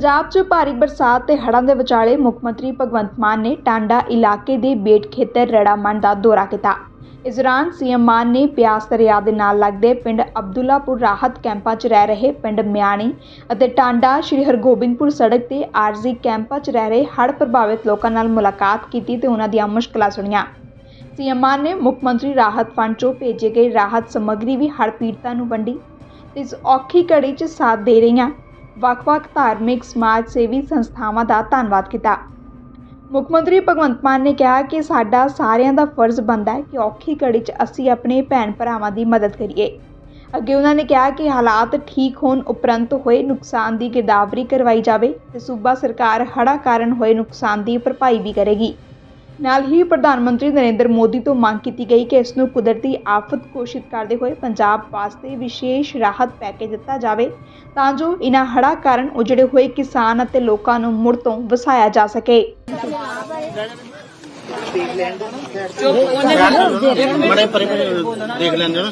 ਪੰਜਾਬ 'ਚ ਭਾਰੀ ਬਰਸਾਤ ਤੇ ਹੜ੍ਹਾਂ ਦੇ ਵਿਚਾਲੇ ਮੁੱਖ ਮੰਤਰੀ ਭਗਵੰਤ ਮਾਨ ਨੇ ਟਾਂਡਾ ਇਲਾਕੇ ਦੇ ਬੇਟ ਖੇਤਰ ਰੜਾਮਣ ਦਾ ਦੌਰਾ ਕੀਤਾ। ਇਸ ਦੌਰਾਨ ਸੀਐਮ ਮਾਨ ਨੇ ਪਿਆਸ ਦਰਿਆ ਦੇ ਨਾਲ ਲੱਗਦੇ ਪਿੰਡ ਅਬਦੁੱਲਾਪੁਰ ਰਾਹਤ ਕੈਂਪਾਂ 'ਚ ਰਹਿ ਰਹੇ ਪਿੰਡ ਮਿਆਣੀ ਅਤੇ ਟਾਂਡਾ ਸ਼੍ਰੀ ਹਰਗੋਬਿੰਦਪੁਰ ਸੜਕ ਤੇ ਆਰਜ਼ੀ ਕੈਂਪਾਂ 'ਚ ਰਹਿ ਰਹੇ ਹੜ੍ਹ ਪ੍ਰਭਾਵਿਤ ਲੋਕਾਂ ਨਾਲ ਮੁਲਾਕਾਤ ਕੀਤੀ ਤੇ ਉਹਨਾਂ ਦੀਆਂ ਮੁਸ਼ਕਲਾਂ ਸੁਣੀਆਂ। ਸੀਐਮ ਮਾਨ ਨੇ ਮੁੱਖ ਮੰਤਰੀ ਰਾਹਤ ਫੰਡ 'ਚੋਂ ਭੇਜੇ ਗਏ ਰਾਹਤ ਸਮੱਗਰੀ ਵੀ ਹੜ੍ਹ ਪੀੜਤਾਂ ਨੂੰ ਵੰਡੀ। ਤੇ ਇਸ ਔਖੀ ਘੜੀ 'ਚ ਸਾਥ ਦੇ ਰਹੀਆਂ ਵੱਖ-ਵੱਖ ਧਾਰਮਿਕ ਸਮਾਜ ਸੇਵੀ ਸੰਸਥਾਵਾਂ ਦਾ ਧੰਨਵਾਦ ਕੀਤਾ। ਮੁੱਖ ਮੰਤਰੀ ਭਗਵੰਤ ਮਾਨ ਨੇ ਕਿਹਾ ਕਿ ਸਾਡਾ ਸਾਰਿਆਂ ਦਾ ਫਰਜ਼ ਬਣਦਾ ਹੈ ਕਿ ਔਖੀ ਘੜੀ 'ਚ ਅਸੀਂ ਆਪਣੇ ਭੈਣ ਭਰਾਵਾਂ ਦੀ ਮਦਦ ਕਰੀਏ। ਅੱਗੇ ਉਹਨਾਂ ਨੇ ਕਿਹਾ ਕਿ ਹਾਲਾਤ ਠੀਕ ਹੋਣ ਉਪਰੰਤ ਹੋਏ ਨੁਕਸਾਨ ਦੀ ਗਿਰਦਾਵਰੀ ਕਰਵਾਈ ਜਾਵੇ ਤੇ ਸੂਬਾ ਸਰਕਾਰ ਹੜ੍ਹਾਂ ਕਾਰਨ ਹੋਏ ਨੁਕਸਾਨ ਦੀ ਭਰਪਾਈ ਵੀ ਕਰੇਗੀ। ਨਾਲ ਹੀ ਪ੍ਰਧਾਨ ਮੰਤਰੀ ਨਰਿੰਦਰ ਮੋਦੀ ਤੋਂ ਮੰਗ ਕੀਤੀ ਗਈ ਕਿ ਇਸ ਨੂੰ ਕੁਦਰਤੀ ਆਫਤ ਘੋਸ਼ਿਤ ਕਰਦੇ ਹੋਏ ਪੰਜਾਬ ਵਾਸਤੇ ਵਿਸ਼ੇਸ਼ ਰਾਹਤ ਪੈਕੇਜ ਦਿੱਤਾ ਜਾਵੇ ਤਾਂ ਜੋ ਇਨ੍ਹਾਂ ਹੜ੍ਹਾਂ ਕਾਰਨ ਉਜੜੇ ਹੋਏ ਕਿਸਾਨ ਅਤੇ ਲੋਕਾਂ ਨੂੰ ਮੁੜ ਤੋਂ ਵਸਾਇਆ ਜਾ ਸਕੇ। ਬੜੇ ਪਰੇ ਪਰੇ ਦੇਖ ਲੈਂਦੇ ਹੋ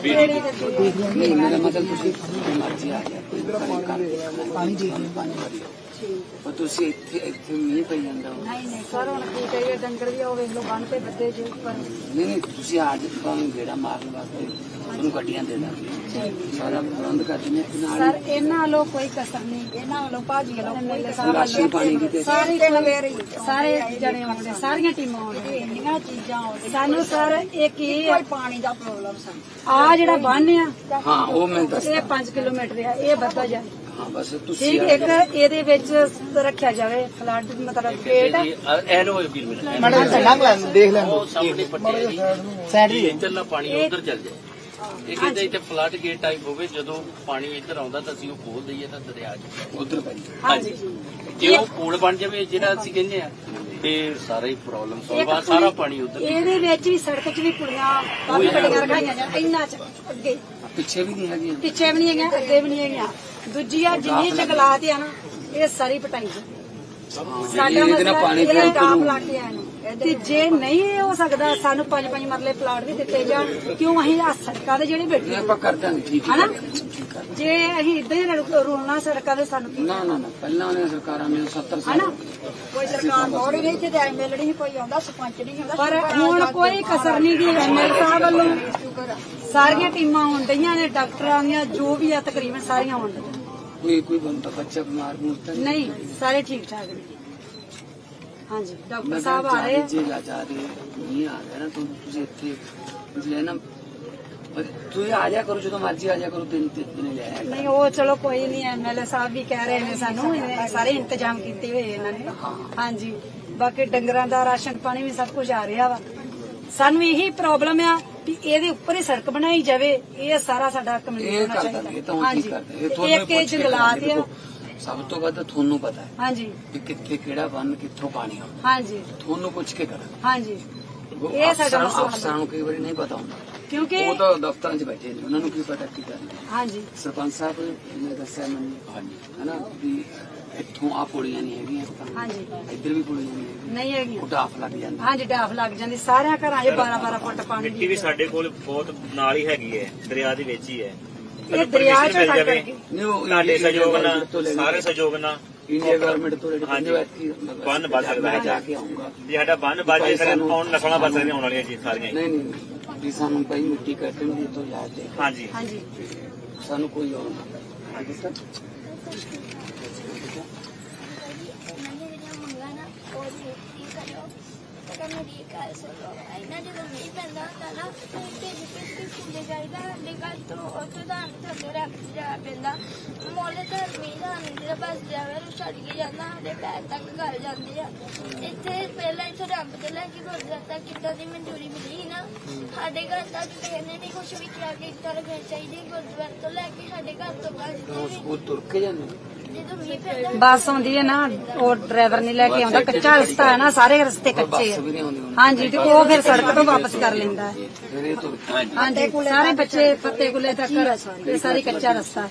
ਨਹੀਂ ਮੇਰਾ ਮਤਲਬ ਤੁਸੀਂ ਮਰਜ਼ੀ ਆ ਇੱਥੇ ਇੱਥੇ ਨਹੀਂ ਪਈ ਜਾਂਦਾ ਹੋ। ਨਹੀਂ ਨਹੀਂ ਸਰ ਹੁਣ ਕੀ ਕਹੀਏ ਡੰਗਰ ਵੀ ਉਹ ਵੇਖ ਲਓ ਬੰਨ ਤੇ ਬੱਦੇ ਜੀ ਉੱਪਰ। ਨਹੀਂ ਨਹੀਂ ਤੁਸੀਂ ਆ ਤੁਹਾਨੂੰ ਗੇੜਾ ਮਾਰਨ ਵਾਸਤੇ ਤੁਹਾਨੂੰ ਗੱਡੀਆਂ ਦੇ ਦਾਂਗੇ। ਸਾਰਾ ਪ੍ਰਬੰਧ ਕਰ ਦਿੰਦੇ ਹਾਂ। ਨਾਲ ਸਰ ਇਹਨਾਂ ਵੱਲੋਂ ਕੋਈ ਕਸਰ ਨਹੀਂ ਇਹਨਾਂ ਵੱਲੋਂ ਭਾਜੀ ਵੱਲੋਂ ਪਾਣੀ ਦੀ ਤੇ ਸਾਰੇ ਸਾਰੇ ਜਣੇ ਆਉਂਦੇ ਸਾਰੀਆਂ ਟੀਮਾਂ ਆਉਂਦੇ ਇੰਨੀਆਂ ਚੀਜ਼ਾਂ ਆਉਂਦੇ ਸਾਨੂੰ ਸਰ ਇੱਕ ਇਹ ਕੋਈ ਪਾਣੀ ਦਾ ਪ੍ਰੋਬਲਮ ਸਾਨੂੰ ਆ ਜਿਹੜਾ ਬੰਨ ਆ ਹਾਂ ਉਹ ਮੈਂ ਦੱਸ ਇਹ 5 ਕਿਲੋਮੀਟਰ ਆ ਇਹ ਵੱਧਾ ਜਾਏ ਹਾਂ ਬਸ ਤੁਸੀਂ ਇੱਕ ਇਹਦੇ ਵਿੱਚ ਰੱਖਿਆ ਜਾਵੇ ਫਲੱਡ ਮਤਲਬ ਗੇਟ ਐ ਲੋ ਵੀਰ ਮੈਡਮ ਦੇਖ ਲੈਣ ਉਹ ਸਾਹਮਣੇ ਪੱਟੇ ਜੀ ਸਾਈਡ ਇਹ ਇੱਧਰਲਾ ਪਾਣੀ ਉਧਰ ਚੱਲ ਜਾਏ। ਇਹ ਕਹਿੰਦੇ ਇੱਥੇ ਫਲੱਡ ਗੇਟ ਟਾਈਪ ਹੋਵੇ ਜਦੋਂ ਪਾਣੀ ਇੱਧਰ ਆਉਂਦਾ ਤਾਂ ਅਸੀਂ ਉਹ ਖੋਲ ਦਈਏ ਤਾਂ ਦਰਿਆ ਚ। ਉਧਰ ਪਈ ਹਾਂਜੀ। ਜੇ ਉਹ ਪੁਲ ਬਣ ਜਾਵੇ ਜਿਹੜਾ ਅਸੀਂ ਕਹਿੰਦੇ ਆ ਤੇ ਸਾਰਾ ਹੀ ਪ੍ਰੋਬਲਮ ਸੋਲਵ ਆ ਸਾਰਾ ਪਾਣੀ ਉਧਰ ਇਹਦੇ ਵਿੱਚ ਵੀ ਸੜਕ 'ਚ ਵੀ ਕੁੜੀਆਂ ਕਾਫੀ ਬੜੀਆਂ ਰਖਾਈਆਂ ਜਾਂ ਇੰਨਾ ਚ ਅੱਗੇ। ਪਿੱਛੇ ਵੀ ਨਹੀਂ ਹੈਗੀ ਪਿੱਛੇ ਵੀ ਨਹੀਂ ਹੈਗੀਆਂ ਅੱਗੇ ਵੀ ਨਹੀਂ ਹੈਗੀਆਂ। ਦੂਜੀ ਆ ਜਿੰਨੀ ਜੰਗਲਾਤ ਆ ਨਾ ਇਹ ਸਾਰੀ ਪਟਾਈ। ਇਹਦੇ ਨਾਲ ਨੂੰ ਲਾ ਕੇ ਆਏ ਨੇ। ਤੇ ਜੇ ਨਹੀਂ ਹੋ ਸਕਦਾ ਸਾਨੂੰ ਪੰਜ ਪੰਜ ਮਰਲੇ ਪਲਾਟ ਵੀ ਦਿੱਤੇ ਜਾਣ ਕਿਉਂ ਅਸੀਂ ਆ ਸੜਕਾਂ ਦੇ ਜਿਹੜੇ ਬੈਠੇ ਨਹੀਂ ਹਾਂ। ਆਪਾਂ ਕਰ ਦਾਂਗੇ ਠੀਕ ਹੈ ਹਨਾ? ਜੇ ਅਸੀਂ ਇਦਾਂ ਹੀ ਰੁ- ਰੁਲਣਾ ਸੜਕਾਂ ਦੇ ਸਾਨੂੰ ਕੀ ਨਾ ਨਾ ਨਾ ਪਹਿਲਾਂ ਉਹਨੇ ਸਰਕਾਰਾਂ ਨੇ 70 ਸਾਲ ਹਨਾ? ਕੋਈ ਸਰਕਾਰ ਮੋੜੀ ਨਹੀਂ ਤੇ ਐਮਐਲਏ ਨਹੀਂ ਕੋਈ ਆਉਂਦਾ ਸਰਪੰਚ ਨਹੀਂ ਆਉਂਦਾ ਪਰ ਹੁਣ ਕੋਈ ਕਸਰ ਨਹੀਂ ਗਈ ਐਮਐਲਏ ਸਾਹਿਬ ਵੱਲੋਂ। ਸਾਰੀਆਂ ਟੀਮਾਂ ਆਉਣ ਡਈਆਂ ਨੇ ਡਾਕਟਰਾਂ ਦੀਆਂ ਜੋ ਵੀ ਆ ਤਕਰੀਬਨ ਸਾਰੀਆਂ ਆਉਣ ਡਈਆਂ। ਕੋਈ ਕੋਈ ਬੰਦਾ ਬੱਚਾ ਬਿਮਾਰ ਮੁਰਤਾ ਨਹੀਂ? ਸਾਰੇ ਠੀਕ ਠਾਕ ਨੇ। ਹਾਂਜੀ। ਡਾਕਟਰ ਮੈਂ ਸਾਹਿਬ ਆ ਰਹੇ ਆ। ਜੇ ਜਾ ਜਾ ਰਹੇ ਨਹੀਂ ਆ ਰਿਹਾ ਨਾ ਤੁਮ ਤੁਸੀਂ ਇੱਥੇ ਤੁਸੀਂ ਨਾ ਪਰ ਤੁਸੀਂ ਆ ਜਾ ਕਰੋ ਜਦੋਂ ਮਰਜ਼ੀ ਆ ਜਾ ਕਰੋ ਦਿਨ ਤੇ ਦਿਨ ਲੈ ਆਇਆ ਨਹੀਂ ਉਹ ਚਲੋ ਕੋਈ ਨਹੀਂ ਐਮਐਲਏ ਸਾਹਿਬ ਵੀ ਕਹਿ ਰਹੇ ਨੇ ਸਾਨੂੰ ਇਹਨੇ ਸਾਰੇ ਇੰਤਜ਼ਾਮ ਕੀਤੇ ਹੋਏ ਇਹਨਾਂ ਨੇ। ਹਾਂਜੀ ਬਾਕੀ ਡੰਗਰਾਂ ਦਾ ਰਾਸ਼ਨ ਪਾਣੀ ਵੀ ਸਭ ਕੁਝ ਆ ਰਿਹਾ ਵਾ। ਸਾਨੂੰ ਇਹੀ ਪ੍ਰੋਬਲਮ ਆ ਕਿ ਇਹਦੇ ਉੱਪਰ ਹੀ ਸੜਕ ਬਣਾਈ ਜਾਵੇ ਇਹ ਸਾਰਾ ਸਾਡਾ ਇਹ ਹੋਣਾ ਹੁਣ ਹਾਂਜੀ ਇਹ ਇਹ ਜੰਗਲਾਤ। ਆ। ਸਭ ਤੋਂ ਵੱਧ ਤੁਹਾਨੂੰ ਪਤਾ ਹੈ ਹਾਂਜੀ। ਕਿ ਕਿੱਥੇ ਕਿਹੜਾ ਬੰਨ ਕਿੱਥੋਂ ਪਾਣੀ ਆਉਂਦਾ। ਹਾਂਜੀ। ਤੁਹਾਨੂੰ ਪੁੱਛ ਕੇ ਕਰਾਂ। ਹਾਂਜੀ। ਇਹ ਸਾਡਾ ਅਫਸਰਾਂ- ਮਸਲਾ ਅਫਸਰਾਂ ਨੂੰ ਕਈ ਵਾਰੀ ਨਹੀਂ ਪਤਾ ਹੁੰਦਾ। ਕਿਉਂਕਿ ਉਹ ਤਾਂ ਦਫ਼ਤਰਾਂ 'ਚ ਬੈਠੇ ਨੇ ਉਹਨਾਂ ਨੂੰ ਕੀ ਪਤਾ ਕੀ ਕਰਨਾ। ਹਾਂਜੀ। ਸਰਪੰਚ ਸਾਹਿਬ ਨੇ ਦੱਸਿਆ ਮੈਨੂੰ ਹਾਂਜੀ ਹਨਾ ਵੀ ਇੱਥੋਂ ਆ ਪੁੜੀਆਂ ਨਹੀਂ ਹੈਗੀਆਂ ਹਾਂਜੀ। ਇੱਧਰ ਵੀ ਪੁੜੀਆਂ ਨਹੀਂ ਹੈਗੀਆਂ। ਨਹੀਂ ਹੈਗੀਆਂ। ਉਹ ਡਾਫ ਲੱਗ ਜਾਂਦਾ। ਹਾਂਜੀ ਡਾਫ ਲੱਗ ਜਾਂਦੀ। ਸਾਰਿਆਂ ਘਰਾਂ 'ਚ 12 12 ਫੁੱਟ ਪਾਣੀ ਮਿੱਟੀ ਵੀ ਸਾਡੇ ਕੋਲ ਬਹੁਤ ਨਾਲ ਹੀ ਹੈਗੀ ਹੈ ਦਰਿਆ ਦੇ ਵਿੱਚ ਹੀ ਹੈ। ਇਹ ਦਰਿਆ 'ਚ ਜਾਵੇ। ਕਰਕੇ ਨਹੀਂ ਉਹ ਤੁਹਾਡੇ ਸਹਿਯੋਗ ਨਾਲ ਤੋਂ ਕੇ- ਸਾਰੇ ਸਹਿਯੋਗ ਨਾਲ ਇੰਡੀਆ ਗਵਰਨਮੈਂਟ ਤੋਂ ਲੈ ਕੇ ਹਾਂਜੀ। ਬੰਨ ਸਕਦਾ ਹੈ। ਜਾ। ਕੇ ਆਉਂਗਾ ਜੇ ਸਾਡਾ ਬੰਨ ਬਾਜੇ ਸਾਰੇ ਆਉਣ ਨਸਲਾਂ ਬਚ ਸਕਦੀਆਂ ਆਉਣ ਵਾਲੀਆਂ ਜੀ ਸਾਰੀਆਂ। ਨਹੀਂ ਨਹੀਂ ਵੀ ਸਾਨੂੰ ਪਈ ਮਿੱਟੀ ਕੱਟਣ ਦੀ ਤੋਂ ਯਾਦ ਹੈ। ਹਾਂਜੀ। ਹਾਂਜੀ। ਸਾਨੂੰ ਕੋਈ ਹੋਰ ਨਾ ਅੱਗੇ ਸਰ। ਇਹਨਾਂ ਦੀਆਂ ਜਿਹੜੀਆਂ ਮੰਗਾਂ ਨਾ ਉਹ ਪੂਰੀ ਕਰਿਓ ਤੇ ਕਹਿੰਦਾ ਦੀ ਕਰ ਸਕੋ ਇਹਨਾਂ ਜਦੋਂ ਨਹੀਂ ਪੈਂਦਾ ਹੁੰਦਾ ਨਾ ਤੇ ਜਿੱਥੇ ਕੁੰਡੇ ਜਾਈਦਾ ਘਰ ਤੋਂ ਦਾ ਥੱਲੇ ਰੱਖ ਜਾ ਪੈਂਦਾ। ਮੋਲੇ ਤਾਂ ਦਾ ਜਿਹੜਾ ਬਸ ਜਾਵੇ ਉਹ ਛੱਡ ਕੇ ਜਾਂਦਾ, ਸਾਡੇ ਪੈਰ ਤੱਕ ਘਰ ਜਾਂਦੇ ਆ। ਇੱਥੇ ਪਹਿਲਾਂ ਇੱਥੇ ਰੱਬ ਦੇ ਲੈ ਕੇ ਗੁਰਦੁਆਰਾ ਤੱਕ ਕਿੱਦਾਂ ਦੀ ਮਨਜ਼ੂਰੀ ਮਿਲੀ ਨਾ? ਸਾਡੇ ਘਰ ਤੱਕ ਕਿਸੇ ਨੇ ਨਹੀਂ ਕੁਝ ਵੀ ਕਿਹਾ ਕਿ ਇੱਦਾਂ ਰੱਖਣੀ ਚਾਹੀਦੀ ਗੁਰਦੁਆਰੇ ਤੋਂ ਲੈ ਕੇ ਸਾਡੇ ਘਰ ਤੋਂ ਬਾਅਦ। ਉਹ ਤੁਰ ਕੇ ਜਾਂਦੇ ਬੱਸ ਆਉਂਦੀ ਹੈ ਨਾ ਉਹ ਡਰਾਈਵਰ ਨਹੀਂ ਲੈ ਕੇ ਆਉਂਦਾ ਕੱਚਾ ਰਸਤਾ ਹੈ ਨਾ ਸਾਰੇ ਰਸਤੇ ਕੱਚੇ ਹੁਣ ਹਾਂਜੀ ਤੇ ਉਹ ਫਿਰ ਸੜਕ ਤੋਂ ਵਾਪਸ ਕਰ ਲੈਂਦਾ ਹੈ। ਹਾਂਜੀ ਸਾਰੇ ਬੱਚੇ ਫੱਤੇ ਗੁੱਲੇ ਤੱਕ ਇਹ ਸਾਰੀ ਕੱਚਾ ਰਸਤਾ ਹੈ।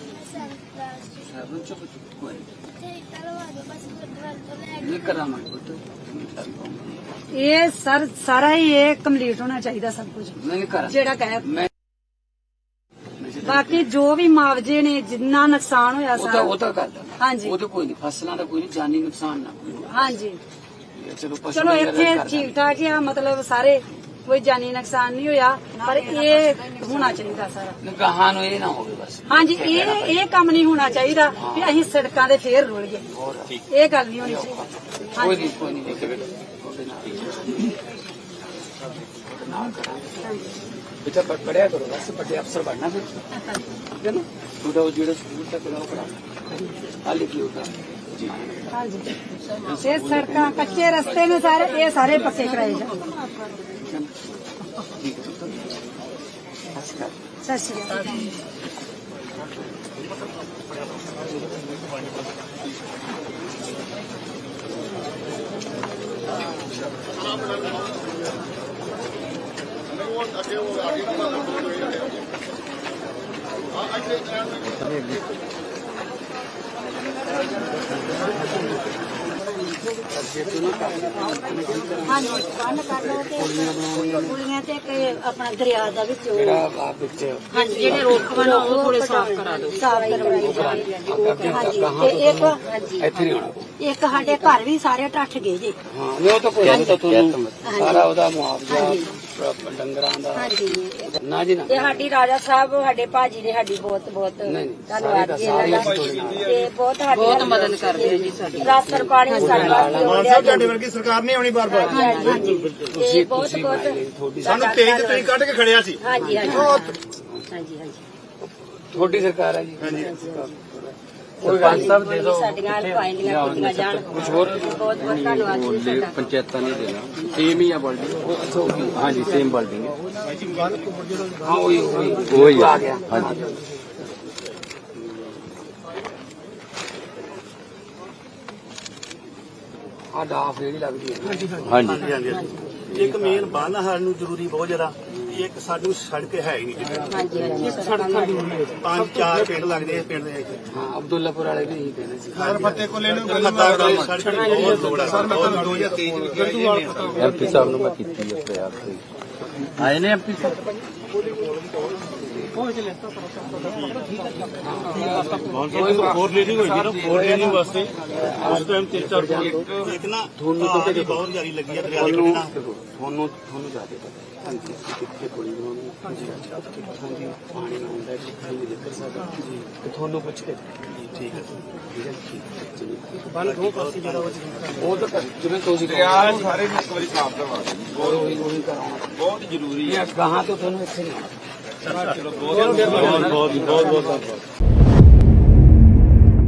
ਇਹ ਸਰ ਸਾਰਾ ਹੀ ਇਹ ਕੰਪਲੀਟ ਹੋਣਾ ਚਾਹੀਦਾ ਸਭ ਕੁਝ। ਜਿਹੜਾ ਕਹਿ ਬਾਕੀ ਜੋ ਵੀ ਮੁਆਵਜ਼ੇ ਨੇ ਜਿੰਨਾ ਨੁਕਸਾਨ ਹੋਇਆ ਉਹ ਤਾਂ ਉਹ ਤਾਂ ਗੱਲ ਹੈ ਹਾਂਜੀ। ਉਹ ਤਾਂ ਕੋਈ ਨਹੀਂ ਫਸਲਾਂ ਦਾ ਕੋਈ ਨਹੀਂ ਜਾਨੀ ਨੁਕਸਾਨ ਨਾ ਕੋਈ ਹਾਂਜੀ। ਚਲੋ ਪਸ਼ੂ ਚਲੋ ਵਗੈਰਾ ਇੱਥੇ ਕਰ ਠੀਕ ਠਾਕ ਹੀ ਆ ਮਤਲਬ ਸਾਰੇ ਕੋਈ ਜਾਨੀ ਨੁਕਸਾਨ ਨਹੀਂ ਹੋਇਆ ਪਰ ਇਹ ਹੋਣਾ ਚਾਹੀਦਾ ਸਾਰਾ। ਗਾਹਾਂ ਨੂੰ ਇਹ ਨਾ ਹੋਵੇ ਬਸ। ਹਾਂਜੀ ਇਹ ਇਹ ਕੰਮ ਨਹੀਂ ਹੋਣਾ ਚਾਹੀਦਾ ਵੀ ਅਸੀਂ ਸੜਕਾਂ ਦੇ ਫੇਰ ਰੁਲ ਗਏ ਇਹ ਗੱਲ ਨਹੀਂ ਹੋਣੀ ਚਾਹੀਦੀ। ਕੋਈ ਹਾਂਜੀ। ਨਹੀਂ ਕੋਈ ਨਹੀਂ। ਉਹਦੇ ਨਾਲ ਕਰਾਂਗੇ। ਬੇਟਾ ਪੜ- ਪੜ੍ਹਿਆ ਕਰੋ ਬਸ ਵੱਡੇ ਅਫਸਰ ਬਣਨਾ ਫਿਰ। ਠੀਕ ਹੈ ਨਾ? ਤੁਹਾਡਾ ਉਹ ਜਿਹੜਾ ਸਕੂਲ ਤੱਕ ਦਾ ਉਹ ਪੜਾ ਹਾਲੇ ਕੀ ਹੋਗਾ ਜੀ। ਹਾਂਜੀ। ਇਹ ਸੜਕਾਂ ਕੱਚੇ ਰਸਤੇ ਨੇ ਸਾਰੇ ਇਹ ਸਾਰੇ ਪੱਕੇ ਕਰਾਏ ਜਾ। ਸਤਿ ਸ਼੍ਰੀ ਅਕਾਲ। ਹਾਂਜੀ ਬੰਨ ਕਰ ਲਓ ਤੇ ਕੁੜੀਆਂ ਤੇ ਇੱਕ ਆਪਣਾ ਦਰਿਆ ਦਾ ਵਿੱਚ ਉਹ- ਹਾਂਜੀ ਜਿਹੜੇ ਰੋਕ ਬਣਾ ਉਹ ਥੋੜੇ ਸਾਫ਼ ਕਰਾ ਦਿਓ। ਸਾਫ਼ ਕਰਵਾਈ ਜਾਣੀ ਹਾਂਜੀ ਤੇ ਇੱਕ ਹਾਂਜੀ। ਇੱਥੇ ਨਹੀਂ ਆਉਣਾ ਇੱਕ ਸਾਡੇ ਘਰ ਵੀ ਸਾਰੇ ਟੱਠ ਗਏ ਜੀ। ਹਾਂ ਉਹ ਤਾਂ ਕੋਈ ਨਹੀਂ ਤਾਂ ਤੁਹਾਨੂੰ ਸਾਰਾ ਉਹਦਾ ਮੁਆਵਜ਼ਾ ਡੰਗਰਾਂ ਦਾ। ਹਾਂਜੀ। ਨਾ ਜੀ ਨਾ। ਤੇ ਸਾਡੀ ਰਾਜਾ ਸਾਹਿਬ ਸਾਡੇ ਭਾਜੀ ਨੇ ਸਾਡੀ ਬਹੁਤ ਬਹੁਤ ਨਹੀਂ, ਨਹੀਂ, ਧੰਨਵਾਦ ਜੀ ਸਾਰੇ ਇਹਨਾਂ ਦਾ। ਅਸੀਂ ਤੁਹਾਡੇ ਨਾਲ। ਤੇ ਬਹੁਤ ਸਾਡੀ ਬਹੁਤ ਮਦਦ ਕਰਦੇ ਜੀ ਸਾਡੀ। ਰਾਸ਼ਨ ਪਾਣੀ ਸਾਡੇ ਵਾਸਤੇ ਹੋ ਰਿਹਾ ਤੁਹਾਡੇ ਵਰਗੀ ਸਰਕਾਰ ਨਹੀਂ ਆਉਣੀ ਬਾਰ ਬਾਰ ਹਾਂਜੀ। ਹਾਂਜੀ ਤੇ ਬਹੁਤ ਬਹੁਤ ਸਾਨੂੰ ਤੇਜ ਤੁਸੀਂ ਕੱਢ ਕੇ ਖੜਿਆ ਸੀ। ਹਾਂਜੀ ਹਾਂਜੀ। ਹਾਂਜੀ ਹਾਂਜੀ। ਤੁਹਾਡੀ ਸਰਕਾਰ ਹੈ ਜੀ। ਸਰਪੰਚ ਸਾਹਿਬ ਦੇ ਦਿਓ ਸਾਡੀਆਂ ਪਾਈਆਂ ਕੀਤੀਆਂ ਜਾਣ ਕੁਝ ਹੋਰ? ਬਹੁਤ ਬਹੁਤ ਧੰਨਵਾਦ ਜੀ ਤੁਹਾਡਾ। ਪੰਚਾਇਤਾਂ ਨੇ ਦੇਣਾ। ਸੇਮ ਹੀ ਆ ਬਿਲਡਿੰਗ ਹਾਂਜੀ ਸੇਮ ਬਿਲਡਿੰਗ ਹੈ। ਹਾਂ ਉਹੀ ਉਹੀ। ਉਹੀ ਆ। ਆ ਗਿਆ। ਹਾਂਜੀ। ਆ ਡਾਫ ਜਿਹੜੀ ਲੱਗਦੀ ਹੈ ਹਾਂਜੀ। ਹਾਂਜੀ ਹਾਂਜੀ ਇੱਕ ਮੇਨ ਬੰਨ ਸਾਨੂੰ ਜ਼ਰੂਰੀ ਬਹੁਤ ਜ਼ਿਆਦਾ। ਇੱਕ ਸਾਨੂੰ ਸੜਕ ਹੈ ਹੀ ਨਹੀਂ ਹਾਂਜੀ ਹਾਂਜੀ ਸੜਕ ਪੰਜ ਚਾਰ ਪਿੰਡ ਲੱਗਦੇ ਇਸ ਪਿੰਡ ਦੇ ਵਿੱਚ। ਹਾਂ ਅਬਦੁੱਲਾਪੁਰ ਵਾਲੇ ਵੀ ਇਹੀ ਕਹਿੰਦੇ ਸੀ। ਸਰ ਫੱਤੇ ਕੋਲੇ ਨੂੰ ਸੜਕ ਦੀ ਬਹੁਤ ਲੋੜ ਹੈ ਸਰ ਮੈਂ ਤੁਹਾਨੂੰ 2023 ਵਿੱਚ ਜੀ ਐਮਪੀ ਸਾਹਿਬ ਨੂੰ ਮੈਂ ਕੀਤੀ ਹੈ ਆਏ ਨੇ ਐਮਪੀ ਸਾਹਿਬ? ਫੋਰ ਲੀਡਿੰਗ ਹੋਈ ਸੀ ਨਾ ਫੋਰ ਲੀਡਿੰਗ ਵਾਸਤੇ ਉਸ ਟਾਈਮ ਤਿੰਨ ਚਾਰ ਇੱਕ ਨਾ ਤੁਹਾਨੂੰ ਤਾਂ ਬਹੁਤ ਜਾਰੀ ਲੱਗੀ ਹੈ ਦਰਿਆ ਦੇ ਤੁਹਾਨੂੰ ਕੰਢੇ ਤੁਹਾਨੂੰ ਤੁਹਾਨੂੰ ਜ਼ਿਆਦਾ ਪਤਾ ਹਾਂਜੀ ਅਸੀਂ ਕਿੱਥੇ ਕੁੜੀ ਬਣਾਉਣੀ ਹੈ ਹਾਂਜੀ ਹਾਂਜੀ ਪਾਣੀ ਆਉਂਦਾ ਹੈ ਕਿੱਥੇ ਨਹੀਂ ਨਿਕਲ ਸਕਦਾ ਤੇ ਤੁਹਾਨੂੰ ਪੁੱਛ ਕੇ ਠੀਕ ਹੈ ਠੀਕ ਹੈ ਠੀਕ ਹੈ ਬੰਨ ਦੋ ਪਾਸੇ ਜਿਹੜਾ ਉਹ ਉਹ ਤਾਂ ਕਰ- ਜਿਵੇਂ ਤੁਸੀਂ ਦਰਿਆ ਨੂੰ ਸਾਰੇ ਨੂੰ ਇੱਕ ਵਾਰੀ ਸਾਫ਼ ਕਰਵਾ ਦਿਓ ਉਹੀ ਉਹੀ ਕਰਾਉਣਾ ਬਹੁਤ ਜ਼ਰੂਰੀ ਇਹ ਗਾਹਾਂ ਤੋਂ ਤੁਹਾਨੂੰ ਇੱਥੇ ਨਹੀਂ ਆਉਣਾ ਬਹੁਤ ਬਹੁਤ ਬਹੁਤ ਬਹੁਤ